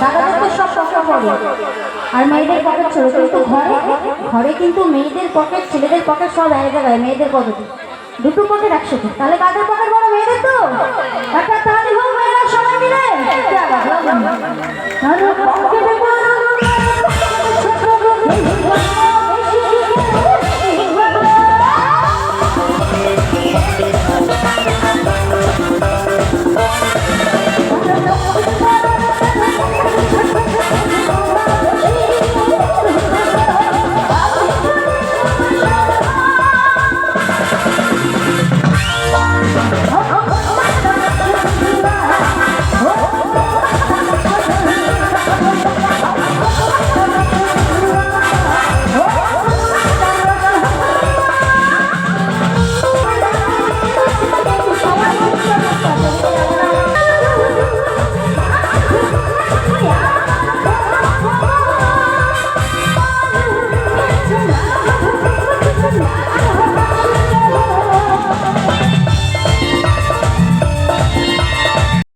দাদাদের তো সব পকেট পড়ে আর মেয়েদের পকেট ছিল, কিন্তু ঘরে ঘরে কিন্তু মেয়েদের পকেট, ছেলেদের পকেট সব এক জায়গায়, মেয়েদের পকেটে। দুটো পকেট একসাথে। তাহলে কাদের পকেট বড় মেয়েদের তো?